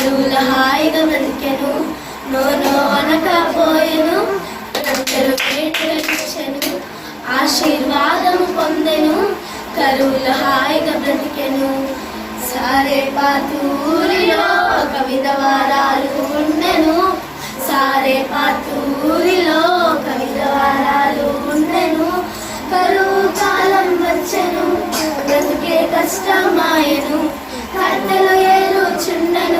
అడుగుల హాయిగా బ్రతికెను. నోనో అనకపోయెను అందరూ వేటను ఆశీర్వాదము పొందెను. కరువుల హాయిగా బ్రతికెను. సారే పాతూరిలో ఒక విధవారాలు ఉండెను. సారే పాతూరిలో ఒక విధవారాలు ఉండెను. కరువు కాలం వచ్చెను. బ్రతికే కష్టమాయను కట్టెలు ఏరుచుండెను.